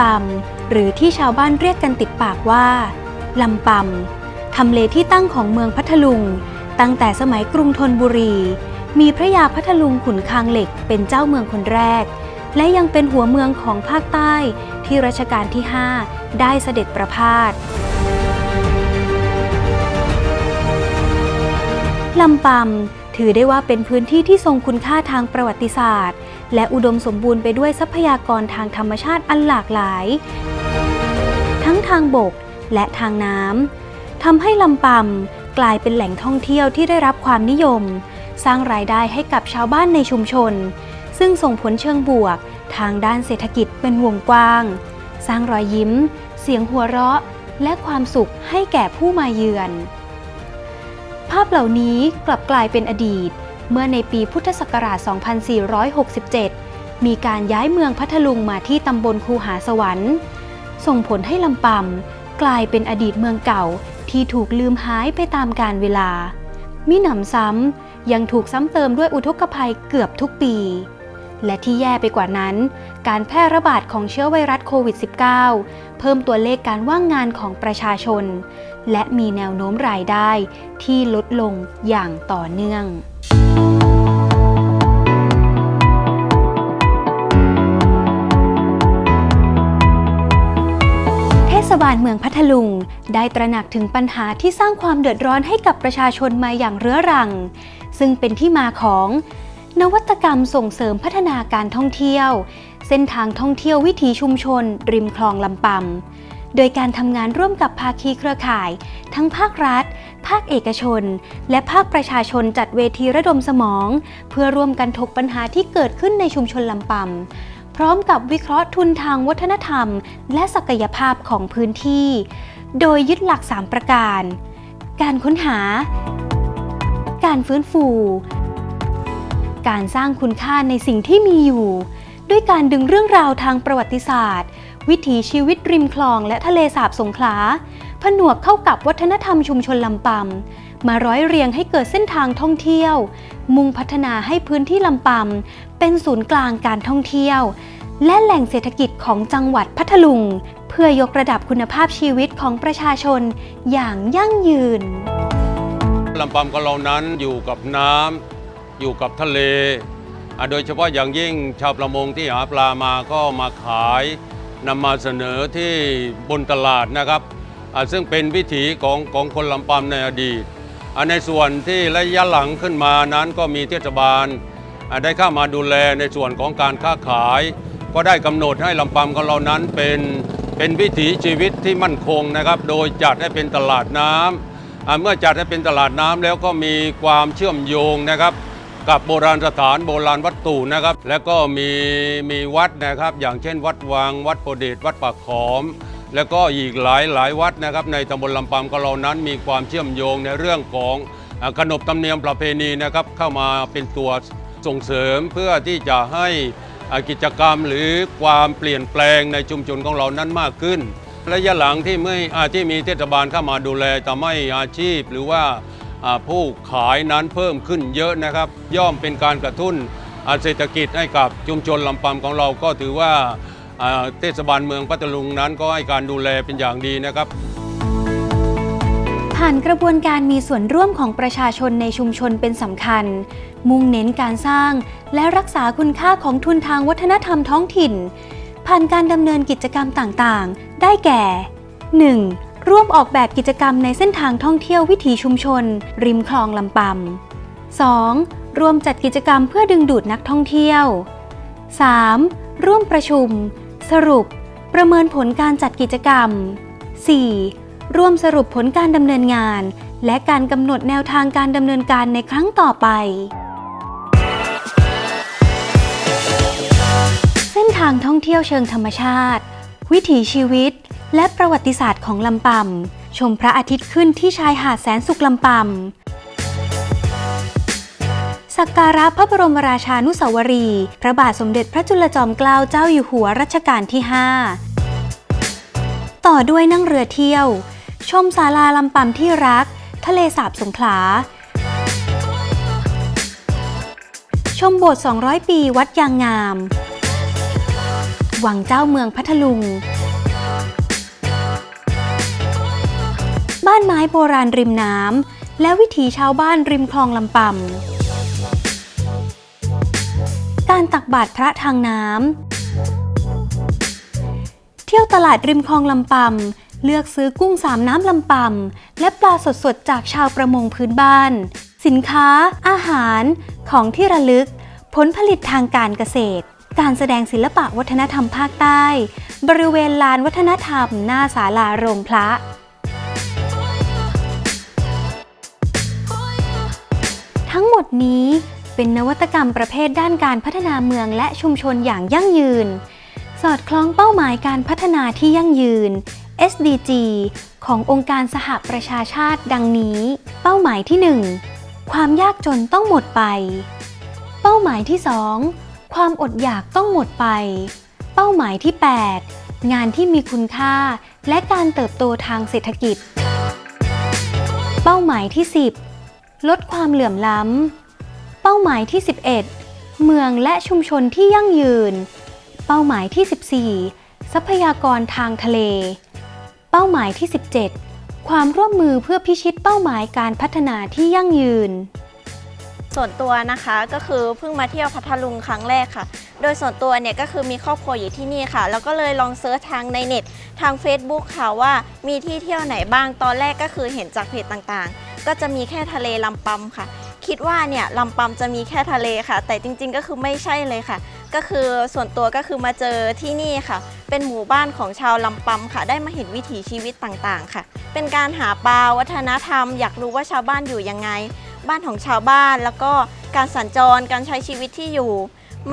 ปำหรือที่ชาวบ้านเรียกกันติดปากว่าลำปำทำเลที่ตั้งของเมืองพัทลุง ตั้งแต่สมัยกรุงธนบุรี มีพระยาพัทลุงขุนคางเหล็กเป็นเจ้าเมืองคนแรก และยังเป็นหัวเมืองของภาคใต้ที่รัชกาลที่ 5 ได้เสด็จประพาสลำปำถือได้ว่าเป็นพื้นที่ที่ทรงคุณค่าทางประวัติศาสตร์ และอุดมสมบูรณ์ไปด้วยทรัพยากรทางธรรมชาติอันหลากหลาย ทั้งทางบกและทางน้ำทำให้ลำปำกลายเป็นแหล่งท่องเที่ยวที่ได้รับความนิยม สร้างรายได้ให้กับชาวบ้านในชุมชน ซึ่งส่งผลเชิงบวก ทางด้านเศรษฐกิจเป็นวงกว้าง สร้างรอยยิ้ม เสียงหัวเราะ และความสุขให้แก่ผู้มาเยือน ภาพเหล่านี้กลับกลายเป็นอดีต เมื่อในปีพุทธศักราช 2467 มีการย้ายเมืองพัทลุงมาที่ตำบลคูหาสวรรค์ ส่งผลให้ลำปำกลายเป็นอดีตเมืองเก่าที่ถูกลืมหายไปตามกาลเวลา มิหนำซ้ำยังถูกซ้ำเติมด้วยอุทกภัยเกือบทุกปี และที่แย่ไปกว่านั้น การแพร่ระบาดของเชื้อไวรัสโควิด -19 เพิ่มตัวเลขการว่างงานของประชาชน และมีแนวโน้มรายได้ที่ลดลงอย่างต่อเนื่อง เทศบาลเมืองพัทลุง ได้ตระหนักถึงปัญหาที่สร้างความเดือดร้อนให้กับประชาชนมาอย่างเรื้อรัง ซึ่งเป็นที่มาของ นวัตกรรมส่งเสริมพัฒนาการท่องเที่ยว เส้นทางท่องเที่ยววิถีชุมชน ริมคลองลำปำโดยการทำงานร่วมกับภาคีเครือข่าย ทั้งภาครัฐ ภาคเอกชน และภาคประชาชนจัดเวทีระดมสมอง เพื่อร่วมกันถกปัญหาที่เกิดขึ้นในชุมชนลำปำพร้อมกับวิเคราะห์ทุนทางวัฒนธรรม และศักยภาพของพื้นที่ โดยยึดหลัก 3 ประการ การค้นหา การฟื้นฟู การสร้างคุณค่าในสิ่งที่มีอยู่ ด้วยการดึงเรื่องราวทางประวัติศาสตร์ วิถีชีวิตริมคลองและทะเลสาบสงขลา ผนวกเข้ากับวัฒนธรรมชุมชนลำปำมาร้อยเรียงให้เกิดเส้นทางท่องเที่ยว มุ่งพัฒนาให้พื้นที่ลำปำเป็นศูนย์กลางการท่องเที่ยว และแหล่งเศรษฐกิจของจังหวัดพัทลุง เพื่อยกระดับคุณภาพชีวิตของประชาชนอย่างยั่งยืนลำปำของเรานั้นอยู่กับน้ำอยู่กับทะเลอะโดยเฉพาะอย่างยิ่งชาวประมงที่หาปลามาก็มาขายนำมาเสนอที่บนตลาดนะครับ ซึ่งเป็นวิถีของของคนลำปำในอดีตอะในส่วนที่ระยะหลังขึ้นมานั้นก็มีเทศบาลได้เข้ามาดูแลในส่วนของการค้าขาย ก็ได้กำหนดให้ลำปำของเรานั้นเป็นเป็นวิถีชีวิตที่มั่นคงนะครับ โดยจัดให้เป็นตลาดน้ำเมื่อจัดให้เป็นตลาดน้ำแล้วก็มีความเชื่อมโยงนะครับ กับโบราณสถานโบราณวัตถุนะครับ แล้วก็มีมีวัดนะครับ อย่างเช่น วัดวัง วัดโพเดชวัดปากขอม แล้วก็อีกหลายหลายวัดนะครับในตำบลลำปำของเรานั้นมีความเชื่อมโยงในเรื่องของขนบธรรมเนียมประเพณีนะครับเข้ามาเป็นตัวส่งเสริมเพื่อที่จะให้กิจกรรมหรือความเปลี่ยนแปลงในชุมชนของเรานั้นมากขึ้นระยะหลังที่ไม่อาที่มีเทศบาลเข้ามาดูแลทำให้อาชีพหรือว่าผู้ขายนั้นเพิ่มขึ้นเยอะนะครับ ย่อมเป็นการกระตุ้นเศรษฐกิจให้กับชุมชนลำปำของเราก็ถือว่า เทศบาลเมืองพัทลุงนั้นก็ให้การดูแลเป็นอย่างดีนะครับ ผ่านกระบวนการมีส่วนร่วมของประชาชนในชุมชนเป็นสำคัญ มุ่งเน้นการสร้างและรักษาคุณค่าของทุนทางวัฒนธรรมท้องถิ่น ผ่านการดำเนินกิจกรรมต่างๆ ได้แก่ 1. ร่วมออกแบบกิจกรรมในเส้นทางท่องเที่ยววิถีชุมชน ริมคลองลำปำ 2. ร่วมจัดกิจกรรมเพื่อดึงดูดนักท่องเที่ยว 3. ร่วมประชุม สรุปประเมินผลการจัดกิจกรรม 4. ร่วมสรุปผลการดำเนินงาน และการกำหนดแนวทางการดำเนินการในครั้งต่อไป เส้นทางท่องเที่ยวเชิงธรรมชาติ วิถีชีวิต และประวัติศาสตร์ของลำปำชมพระอาทิตย์ขึ้นที่ชายหาดแสนสุขลำปำ สักการะพระบรมราชานุสาวรีย์พระบาทสมเด็จพระจุลจอมเกล้าเจ้าอยู่หัวรัชกาลที่ 5 ต่อด้วยนั่งเรือเที่ยว ชมศาลาลำปำที่รัก ทะเลสาบสงขลา ชมโบสถ์ 200 ปีวัดยางงาม วังเจ้าเมืองพัทลุง บ้านไม้โบราณริมน้ำและวิถีชาวบ้านริมคลองลำปำ การตักบาตรพระทางน้ำ เที่ยวตลาดริมคลองลำปำเลือกซื้อกุ้งสามน้ำลำปำและปลาสดๆจากชาวประมงพื้นบ้าน สินค้า อาหาร ของที่ระลึก ผลผลิตทางการเกษตร การแสดงศิลปะวัฒนธรรมภาคใต้ บริเวณลานวัฒนธรรม หน้าศาลาโรงพระทั้งหมดนี้ เป็นนวัตกรรมประเภทด้านการพัฒนาเมืองและชุมชนอย่างยั่งยืน สอดคล้องเป้าหมายการพัฒนาที่ยั่งยืน SDG ขององค์การสหประชาชาติดังนี้ เป้าหมายที่ 1 ความยากจนต้องหมดไป เป้าหมายที่ 2 ความอดอยากต้องหมดไป เป้าหมายที่ 8 งานที่มีคุณค่า และการเติบโตทางเศรษฐกิจ เป้าหมายที่ 10 ลดความเหลื่อมล้ำ เป้าหมายที่ 11 เมืองและชุมชนที่ยั่งยืน เป้าหมายที่ 14 ทรัพยากรทางทะเล เป้าหมายที่ 17 ความร่วมมือเพื่อพิชิตเป้าหมายการพัฒนาที่ยั่งยืน ส่วนตัวนะคะก็คือเพิ่งมาเที่ยวพัทลุงครั้งแรกค่ะ โดยส่วนตัวเนี่ยก็คือมีครอบครัวอยู่ที่นี่ค่ะ แล้วก็เลยลองเซิร์ชทางในเน็ตทาง Facebook ค่ะว่ามีที่เที่ยวไหนบ้างตอนแรกก็คือเห็นจากเพจต่างๆ ก็จะมีแค่ทะเลลำปำค่ะ คิดว่าเนี่ยลำปำจะมีแค่ทะเลค่ะ แต่จริงๆก็คือไม่ใช่เลยค่ะ ก็คือส่วนตัวก็คือมาเจอที่นี่ค่ะ เป็นหมู่บ้านของชาวลำปำค่ะ ได้มาเห็นวิถีชีวิตต่างๆค่ะ เป็นการหาปลาวัฒนธรรม อยากรู้ว่าชาวบ้านอยู่ยังไง บ้านของชาวบ้านแล้วก็การสัญจรการใช้ชีวิตที่อยู่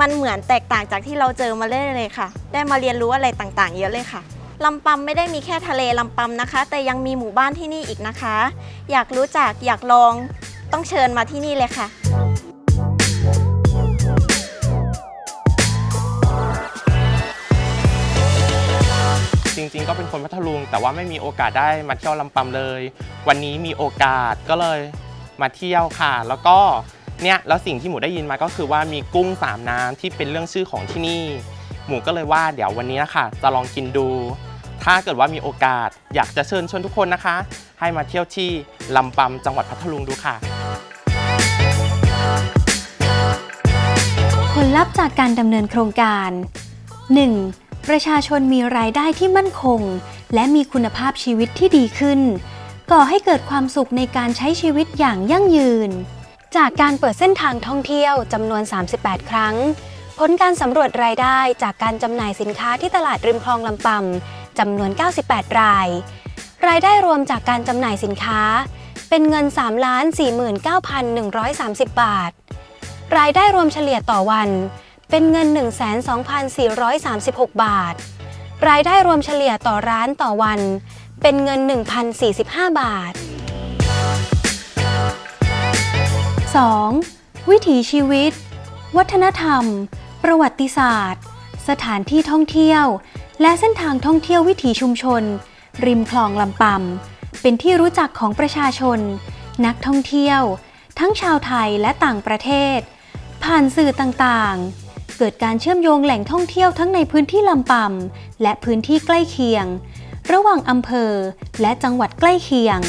มันเหมือนแตกต่างจากที่เราเจอมาเรื่อยเลยค่ะ ได้มาเรียนรู้อะไรต่างๆ เยอะเลยค่ะลำปำไม่ได้มีแค่ทะเลลำปำนะคะ แต่ยังมีหมู่บ้านที่นี่อีกนะคะ อยากรู้จักอยากลอง ต้องเชิญมาที่นี่เลยค่ะ จริงๆ ก็เป็นคนพัทลุง แต่ว่าไม่มีโอกาสได้มาเที่ยวลำปำเลย วันนี้มีโอกาสก็เลยมาเที่ยวค่ะ แล้วก็เนี่ยแล้วสิ่งที่หมูได้ยินมาก็คือว่ามีกุ้งสามน้ำที่เป็นเรื่องชื่อของที่นี่ หมูก็เลยว่าเดี๋ยววันนี้นะคะจะลองกินดู ถ้าเกิดว่ามีโอกาสอยากจะเชิญชวนทุกคนนะคะ ให้มาเที่ยวที่ลำปำจังหวัดพัทลุงดูค่ะ ลัพธ์จากการดำเนินโครงการ 1. ประชาชนมีรายได้ที่มั่นคง และมีคุณภาพชีวิตที่ดีขึ้น ก่อให้เกิดความสุขในการใช้ชีวิตอย่างยั่งยืน จากการเปิดเส้นทางท่องเที่ยวจำนวน 38 ครั้ง ผลการสำรวจรายได้จากการจำหน่ายสินค้าที่ตลาดริมคลองลำปำจำนวน 98 ราย รายได้รวมจากการจำหน่ายสินค้า เป็นเงิน 3,49,130 บาท รายได้รวมเฉลี่ยต่อวัน เป็นเงิน 12,436 บาท รายได้รวมเฉลี่ยต่อร้านต่อวัน เป็นเงิน 1,045 บาท 2. วิถีชีวิต วัฒนธรรม ประวัติศาสตร์ สถานที่ท่องเที่ยว และเส้นทางท่องเที่ยววิถีชุมชน ริมคลองลำปำเป็นที่รู้จักของประชาชน นักท่องเที่ยว ทั้งชาวไทยและต่างประเทศ ผ่านสื่อต่างๆ เกิดการเชื่อมโยงแหล่งท่องเที่ยวทั้งในพื้นที่ลำปำและพื้นที่ใกล้เคียง ระหว่างอำเภอและจังหวัดใกล้เคียง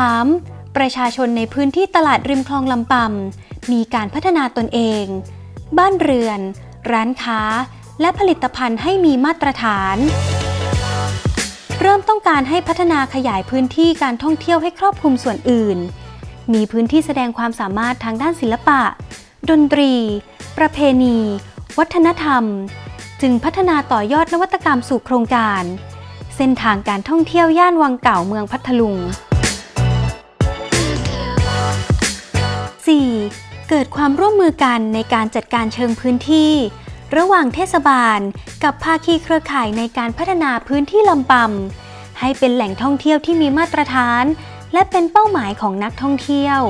3. ประชาชนในพื้นที่ตลาดริมคลองลำปำมีการพัฒนาตนเอง บ้านเรือน ร้านค้า และผลิตภัณฑ์ให้มีมาตรฐาน เริ่มต้องการให้พัฒนาขยายพื้นที่การท่องเที่ยวให้ครอบคลุมส่วนอื่น มีพื้นที่แสดงความสามารถทางด้านศิลปะ ดนตรี ประเพณี วัฒนธรรม จึงพัฒนาต่อยอดนวัตกรรมสู่โครงการ เส้นทางการท่องเที่ยวย่านวังเก่าเมืองพัทลุง 4. เกิดความร่วมมือกันในการจัดการเชิงพื้นที่ ระหว่างเทศบาล กับภาคีเครือข่ายในการพัฒนาพื้นที่ลำปำให้เป็นแหล่งท่องเที่ยวที่มีมาตรฐาน และเป็นเป้าหมายของนักท่องเที่ยว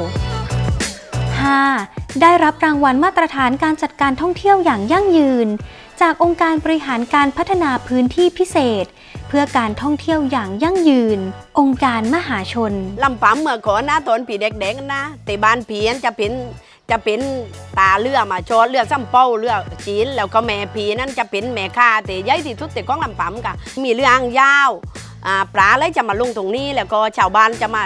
5. ได้รับรางวัลมาตรฐานการจัดการท่องเที่ยวอย่างยั่งยืน จากองค์การบริหารการพัฒนาพื้นที่พิเศษ เพื่อการท่องเที่ยวอย่างยั่งยืน องค์การมหาชน ลำปำเมื่อก่อนนะตอนผีเด็กๆนะแต่บ้านผีอันจะเป็นจะเป็นตาเรือมาชดเรือซ้ำเป้าเรือจีนแล้วก็แม่ผีนั่นจะเป็นแม่ค้าแต่ใหญ่ที่สุดแต่ของลำปั๊มค่ะมีเรื่องยาว ปลาเลยจะมาลงตรงนี้ แล้วก็ชาวบ้านจะมา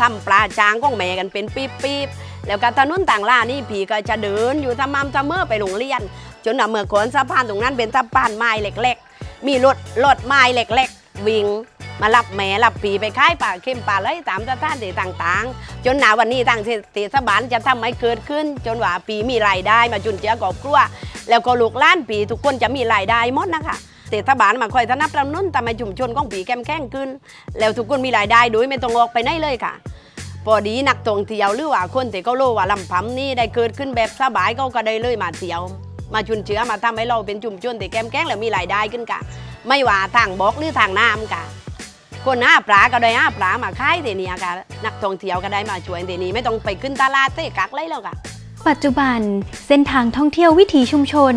ทำปลาจางของแม่กันเป็นปีบๆแล้วก็ถนนต่างล่านี่ผีก็จะเดินอยู่ทำมัมทำเมื่อไปโรงเรียน จนเมื่อก่อนสะพานตรงนั้นเป็นสะพานไม้เล็กๆ มีรถรถไม้เล็กๆ วิ่งมารับแม่รับปีไปขายปลาเข้มปลาเลยตามสถานที่ต่างๆ จนหนาวันนี้ทางเทศบาลจะทำให้เกิดขึ้น จนว่าปีมีรายได้มาจุนเจือครอบครัว แล้วก็ลูกล้านปีทุกคนจะมีรายได้หมดนะคะ เทศบาลมาคอยสนับสนุนทำให้ชุมชนของปีแก้มแข้งขึ้น แล้วทุกคนมีรายได้โดยไม่ต้องออกไปไหนเลยค่ะ พอดีนักท่องเที่ยวหรือว่าคนที่เขาโลว่าลำพัมนี่ได้เกิดขึ้นแบบสบายเขาก็ได้เลยมาเที่ยว มาชุนเชื้อมาทำให้เราเป็นชุมชนที่แก้มแก้งแล้วมีรายได้ขึ้นค่ะ ไม่ว่าทางบกหรือทางน้ำค่ะคนหาปลาก็ได้หาปลามาขายเดนี้ค่ะนักท่องเที่ยวก็ได้มาช่วยเดนี้ไม่ต้องไปขึ้นตลาดเต้กักเลยแล้วค่ะ ปัจจุบันเส้นทางท่องเที่ยววิถีชุมชน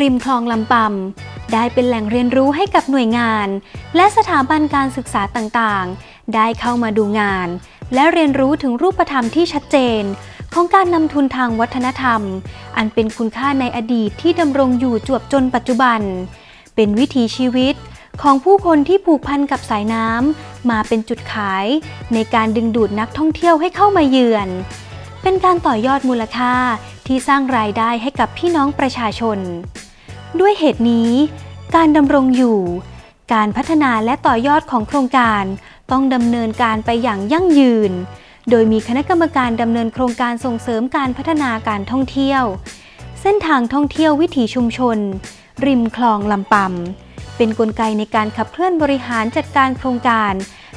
ริมคลองลำปำได้เป็นแหล่งเรียนรู้ให้กับหน่วยงาน และสถาบันการศึกษาต่างๆ ได้เข้ามาดูงาน และเรียนรู้ถึงรูปธรรมที่ชัดเจน ของการนำทุนทางวัฒนธรรม อันเป็นคุณค่าในอดีตที่ดำรงอยู่จวบจนปัจจุบัน เป็นวิถีชีวิตของผู้คนที่ผูกพันกับสายน้ำมาเป็นจุดขาย ในการดึงดูดนักท่องเที่ยวให้เข้ามาเยือน เป็นการต่อยอดมูลค่าที่สร้างรายได้ให้กับพี่น้องประชาชน ด้วยเหตุนี้ การดำรงอยู่ การพัฒนาและต่อยอดของโครงการ ต้องดำเนินการไปอย่างยั่งยืน โดยมีคณะกรรมการดำเนินโครงการส่งเสริมการพัฒนาการท่องเที่ยว เส้นทางท่องเที่ยววิถีชุมชน ริมคลองลำปำเป็นกลไกในการขับเคลื่อนบริหารจัดการโครงการ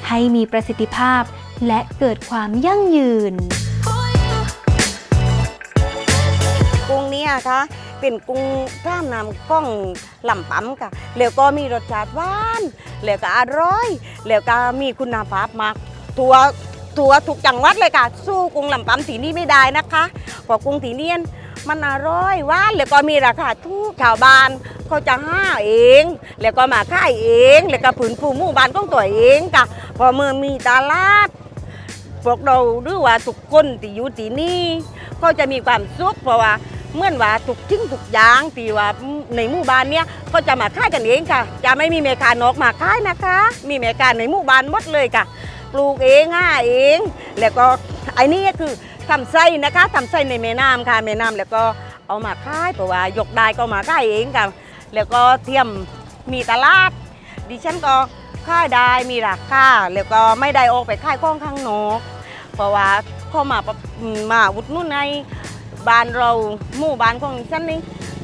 ให้มีประสิทธิภาพและเกิดความยั่งยืน เนี้ค่ะเป็นกุ้งกล้ามน้ำกล้องลำปั๊มค่ะแล้วก็มีรสชาติหวานแล้วก็อร่อยแล้วก็มีคุณภาพมากตัวตัวทุกจังหวัดเลยค่ะ สู้กุ้งลำปั๊มสีนี้ไม่ได้นะคะเพราะกุ้งสีเนียนมันอร่อยหวานแล้วก็มีราคาถูกชาวบ้านเขาจะห้าเอง แล้วก็มาขายเอง แล้วก็ผืนผูหมู่บ้านของตัวเองค่ะพอเมื่อมีตลาดพวกเราหรือว่าทุกคนที่อยู่ที่นี่ก็จะมีความสุขเพราะว่า เหมื่อนว่าทุกทิ้งทุกอย่างที่ว่าในหมู่บ้านเนี้ยก็จะมาค่ายกันเองค่ะ จะไม่มีเมคานอกมาค่ายนะคะ มีเมคาในหมู่บ้านหมดเลยค่ะ ปลูกเองง่าเอง แล้วก็ไอ้นี่ก็คือทำไส้นะคะทำไส้ในแม่น้ำค่ะแม่น้ำแล้วก็เอามาค่ายเพราะว่ายกได้ก็มาค่ายเองค่ะแล้วก็เทียมมีตลาด ดิฉันก็ค่ายได้มีราคาแล้วก็ไม่ได้ออกไปค่ายข้องข้างนอกเพราะว่าเข้ามามาอุดนุนใน บ้านเราหมู่บ้านของฉันนี่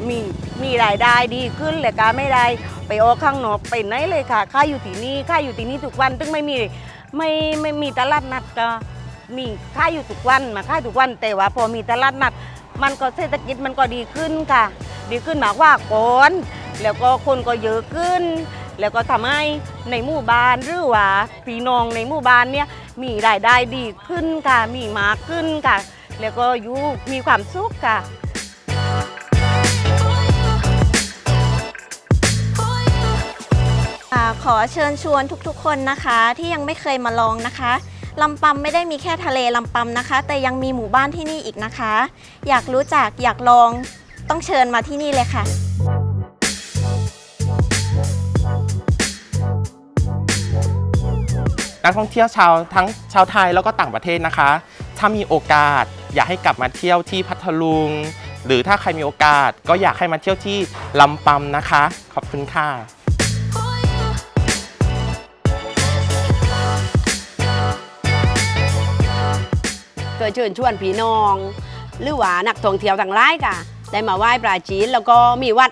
มีมีรายได้ดีขึ้นแล้วก็ไม่ได้ไปออกข้างนอกไปไหนเลยค่ะค่าอยู่ที่นี่ค่าอยู่ที่นี่ทุกวันตึงไม่มีไม่ไม่มีตลาดนัดก็มีค่าอยู่ทุกวันมาค่าทุกวันแต่ว่าพอมีตลาดนัด มันก็เศรษฐกิจมันก็ดีขึ้นค่ะ ดีขึ้นหมากว่าก่อนแล้วก็คนก็เยอะขึ้น แล้วก็ทำให้ในหมู่บ้านหรือว่าพี่น้องในหมู่บ้านเนี่ยมีรายได้ดีขึ้นค่ะมีมากขึ้นค่ะ แล้วก็อยู่มีความสุขค่ะ อ่าขอเชิญชวนทุกๆ คนนะคะที่ยังไม่เคยมาลองนะคะลำปำไม่ได้มีแค่ทะเลลำปำนะคะ แต่ยังมีหมู่บ้านที่นี่อีกนะคะ อยากรู้จักอยากลองต้องเชิญมาที่นี่เลยค่ะ นักท่องเที่ยวชาวทั้งชาวไทยแล้วก็ต่างประเทศนะคะ ถ้ามีโอกาส อยากให้กลับมาเที่ยวที่พัทลุง หรือถ้าใครมีโอกาส ก็อยากให้มาเที่ยวที่ลำปำนะคะ ขอบคุณค่ะเกิดเชิญชวนพี่น้อง หรือว่านักท่องเที่ยวต่างหลายค่ะ ได้มาไหว้ปลาจีนแล้วก็มีวัด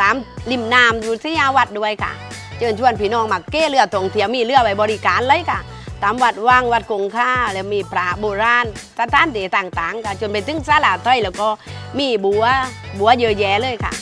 ตามริมน้ำอยู่ที่ยาวัดด้วยค่ะ เชิญชวนพี่น้องมาเก้เรือท่องเที่ยวมีเรือไว้บริการเลยค่ะ ตามวัดว่างวัดคงค่าแล้วมีพระโบราณสถานที่ต่างๆค่ะจนไปถึงศาลาต้อยแล้วก็มีบัวบัวเยอะแยะเลยค่ะ